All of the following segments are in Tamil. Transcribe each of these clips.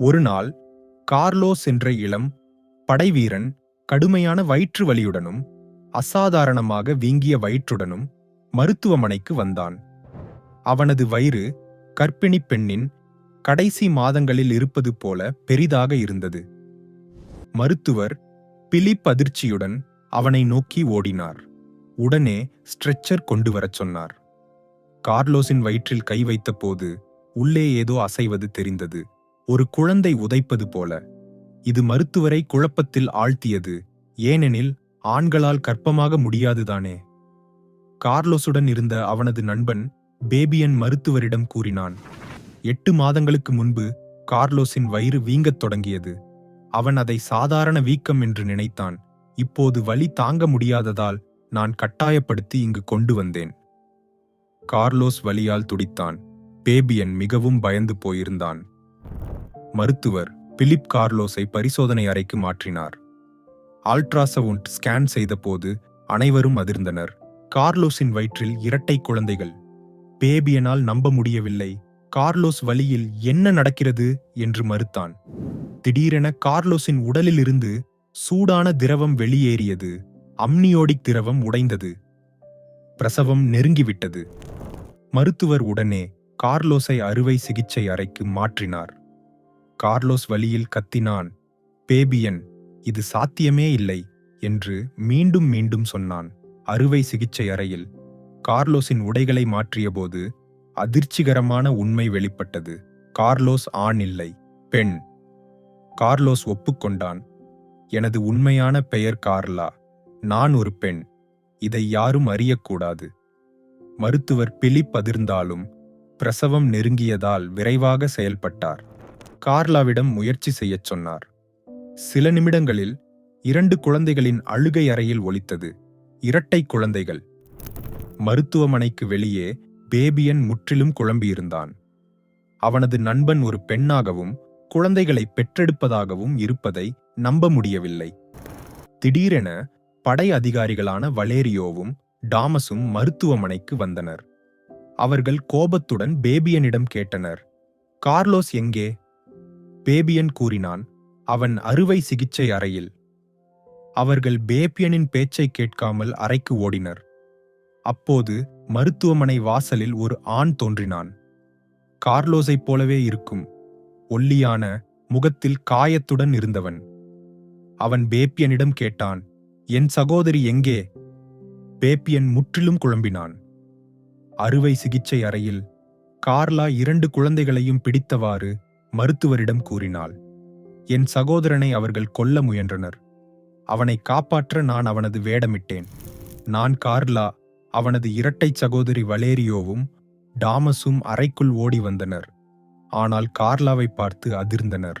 ஒருநாள் கார்லோஸ் என்ற இளம் படைவீரன் கடுமையான வயிற்று வலியுடனும் அசாதாரணமாக வீங்கிய வயிற்றுடனும் மருத்துவமனைக்கு வந்தான். அவனது வயிறு கர்ப்பிணிப் பெண்ணின் கடைசி மாதங்களில் இருப்பது போல பெரிதாக இருந்தது. மருத்துவர் பிலிப் அதிர்ச்சியுடன் அவனை நோக்கி ஓடினார். உடனே ஸ்ட்ரெச்சர் கொண்டு வரச் சொன்னார். கார்லோஸின் வயிற்றில் கை வைத்தபோது உள்ளே ஏதோ அசைவது தெரிந்தது. ஒரு குழந்தை உதைப்பது போல. இது மருத்துவரை குழப்பத்தில் ஆழ்த்தியது. ஏனெனில் ஆண்களால் கற்பமாக முடியாதுதானே. கார்லோஸுடன் இருந்த அவனது நண்பன் பேபியன் மருத்துவரிடம் கூறினான் எட்டு மாதங்களுக்கு முன்பு கார்லோஸின் வயிறு வீங்கத் தொடங்கியது. அவன் அதை சாதாரண வீக்கம் என்று நினைத்தான். இப்போது வலி தாங்க முடியாததால் நான் கட்டாயப்படுத்தி இங்கு கொண்டு வந்தேன். கார்லோஸ் வலியால் துடித்தான். பேபியன் மிகவும் பயந்து போயிருந்தான். மருத்துவர் பிலிப் கார்லோஸை பரிசோதனை அறைக்கு மாற்றினார். அல்ட்ராசவுண்ட் ஸ்கேன் செய்தபோது அனைவரும் அதிர்ந்தனர். கார்லோஸின் வயிற்றில் இரட்டை குழந்தைகள். பேபியனால் நம்ப முடியவில்லை. கார்லோஸ் வழியில் என்ன நடக்கிறது? என்று மறுத்தான். திடீரென கார்லோஸின் உடலிலிருந்து சூடான திரவம் வெளியேறியது. அம்னியோடிக் திரவம் உடைந்தது. பிரசவம் நெருங்கிவிட்டது. மருத்துவர் உடனே கார்லோஸை அறுவை சிகிச்சை அறைக்கு மாற்றினார். கார்லோஸ் வழியில் கத்தினான் பேபியன் இது சாத்தியமே இல்லை என்று மீண்டும் மீண்டும் சொன்னான் அறுவை சிகிச்சை அறையில். கார்லோஸின் உடைகளை மாற்றியபோது அதிர்ச்சிகரமான உண்மை வெளிப்பட்டது கார்லோஸ் ஆண் இல்லை பெண். கார்லோஸ் ஒப்புக்கொண்டான் எனது உண்மையான பெயர் கார்லா நான் ஒரு பெண் இதை யாரும் அறியக்கூடாது. மருத்துவர் பிலிப் அதிர்ந்தாலும் பிரசவம் நெருங்கியதால் விரைவாக செயல்பட்டார். கார்லாவிடம் முயற்சி செய்யச் சொன்னார். சில நிமிடங்களில் இரண்டு குழந்தைகளின் அழுகை அறையில் ஒலித்தது. இரட்டை குழந்தைகள். மருத்துவமனைக்கு வெளியே பேபியன் முற்றிலும் குழம்பியிருந்தான். அவனது நண்பன் ஒரு பெண்ணாகவும் குழந்தைகளை பெற்றெடுப்பதாகவும் இருப்பதை நம்ப முடியவில்லை. திடீரென படை அதிகாரிகளான வலேரியோவும் டாமஸும் மருத்துவமனைக்கு வந்தனர். அவர்கள் கோபத்துடன் பேபியனிடம் கேட்டனர். கார்லோஸ் எங்கே? பேபியன் கூறினான் அவன் அறுவை சிகிச்சை அறையில். அவர்கள் பேபியனின் பேச்சை கேட்காமல் அறைக்கு ஓடினர். அப்போது மருத்துவமனை வாசலில் ஒரு ஆண் தோன்றினான். கார்லோஸைப் போலவே இருக்கும் ஒல்லியான முகத்தில் காயத்துடன் இருந்தவன். அவன் பேப்பியனிடம் கேட்டான் என் சகோதரி எங்கே? பேப்பியன் முற்றிலும் குழம்பினான். அறுவை சிகிச்சை அறையில் கார்லா இரண்டு குழந்தைகளையும் பிடித்தவாறு மருத்துவரிடம் கூறினாள் என் சகோதரனை அவர்கள் கொல்ல முயன்றனர். அவனை காப்பாற்ற நான் அவனது வேடமிட்டேன். நான் கார்லா அவனது இரட்டை சகோதரி வலேரியோவும் டாமஸும் அறைக்குள் ஓடி வந்தனர். ஆனால் கார்லாவை பார்த்து அதிர்ந்தனர்.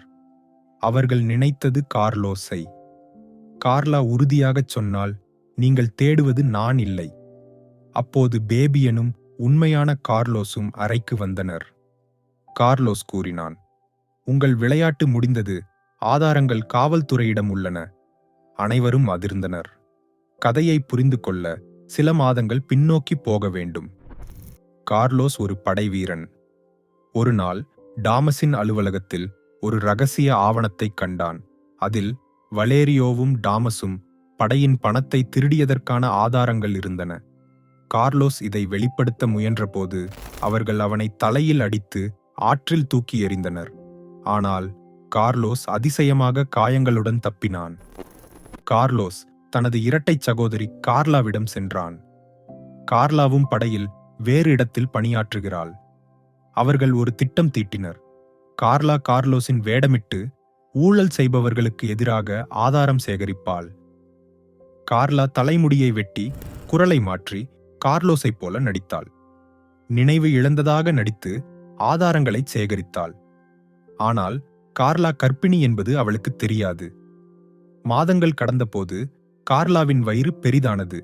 அவர்கள் நினைத்தது கார்லோஸை. கார்லா உறுதியாகச் சொன்னால் நீங்கள் தேடுவது நான் இல்லை. அப்போது பேபியனும் உண்மையான கார்லோஸும் அறைக்கு வந்தனர். கார்லோஸ் கூறினான் உங்கள் விளையாட்டு முடிந்தது. ஆதாரங்கள் காவல்துறையிடம் உள்ளன. அனைவரும் அதிர்ந்தனர். கதையை புரிந்து கொள்ள சில மாதங்கள் பின்னோக்கி போக வேண்டும். கார்லோஸ் ஒரு படைவீரன் ஒரு நாள் டாமஸின் அலுவலகத்தில் ஒரு ரகசிய ஆவணத்தைக் கண்டான். அதில் வலேரியோவும் டாமஸும் படையின் பணத்தை திருடியதற்கான ஆதாரங்கள் இருந்தன. கார்லோஸ் இதை வெளிப்படுத்த முயன்றபோது அவர்கள் அவனை தலையில் அடித்து ஆற்றில் தூக்கி எறிந்தனர். ஆனால் கார்லோஸ் அதிசயமாக காயங்களுடன் தப்பினான். கார்லோஸ் தனது இரட்டை சகோதரி கார்லாவிடம் சென்றான். கார்லாவும் படையில் வேறு இடத்தில் பணியாற்றுகிறாள். அவர்கள் ஒரு திட்டம் தீட்டினர். கார்லா கார்லோஸின் வேடமிட்டு ஊழல் செய்பவர்களுக்கு எதிராக ஆதாரம் சேகரிப்பாள். கார்லா தலைமுடியை வெட்டி குரலை மாற்றி கார்லோஸைப் போல நடித்தாள். நினைவு இழந்ததாக நடித்து ஆதாரங்களை சேகரித்தாள். ஆனால் கார்லா கர்ப்பிணி என்பது அவளுக்கு தெரியாது. மாதங்கள் கடந்தபோது கார்லாவின் வயிறு பெரிதானது.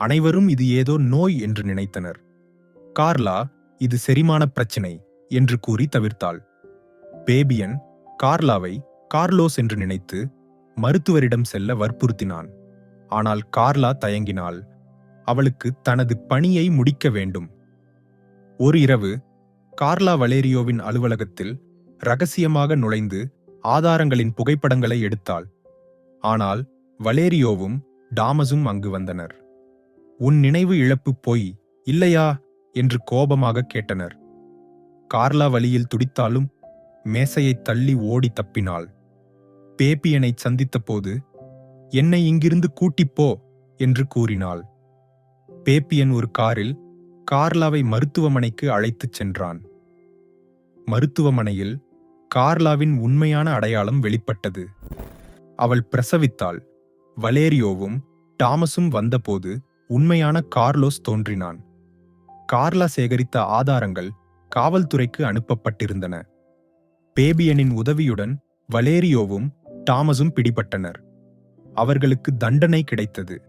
அனைவரும் இது ஏதோ நோய் என்று நினைத்தனர். கார்லா இது செரிமான பிரச்சினை என்று கூறி தவிர்த்தாள். பேபியன் கார்லாவை கார்லோஸ் என்று நினைத்து மருத்துவரிடம் செல்ல வற்புறுத்தினான். ஆனால் கார்லா தயங்கினாள். அவளுக்கு தனது பணியை முடிக்க வேண்டும். ஒரு இரவு கார்லா வலேரியோவின் அலுவலகத்தில் ரகசியமாக நுழைந்து ஆதாரங்களின் புகைப்படங்களை எடுத்தாள். ஆனால் வலேரியோவும் டாமஸும் அங்கு வந்தனர். உன் நினைவு இழப்பு பொய் இல்லையா? என்று கோபமாக கேட்டனர். கார்லா வழியில் துடித்தாலும் மேசையைத் தள்ளி ஓடி தப்பினாள். பேப்பியனை சந்தித்தபோது என்னை இங்கிருந்து கூட்டிப்போ என்று கூறினாள். பேப்பியன் ஒரு காரில் கார்லாவை மருத்துவமனைக்கு அழைத்துச் சென்றான். மருத்துவமனையில் கார்லாவின் உண்மையான அடையாளம் வெளிப்பட்டது. அவள் பிரசவித்தாள். வலேரியோவும் டாமஸும் வந்தபோது உண்மையான கார்லோஸ் தோன்றினான். கார்லா சேகரித்த ஆதாரங்கள் காவல்துறைக்கு அனுப்பப்பட்டிருந்தன. பேபியனின் உதவியுடன் வலேரியோவும் டாமஸும் பிடிபட்டனர். அவர்களுக்கு தண்டனை கிடைத்தது.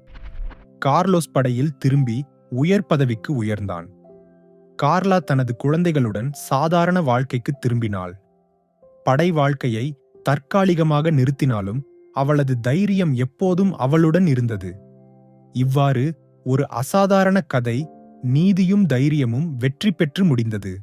கார்லோஸ் படையில் திரும்பி உயர் பதவிக்கு உயர்ந்தான். கார்லா தனது குழந்தைகளுடன் சாதாரண வாழ்க்கைக்கு திரும்பினாள். படை வாழ்க்கையை தற்காலிகமாக நிறுத்தினாலும் அவளது தைரியம் எப்போதும் அவளுடன் இருந்தது. இவ்வாறு ஒரு அசாதாரண கதை நீதியும் தைரியமும் வெற்றி பெற்று முடிந்தது.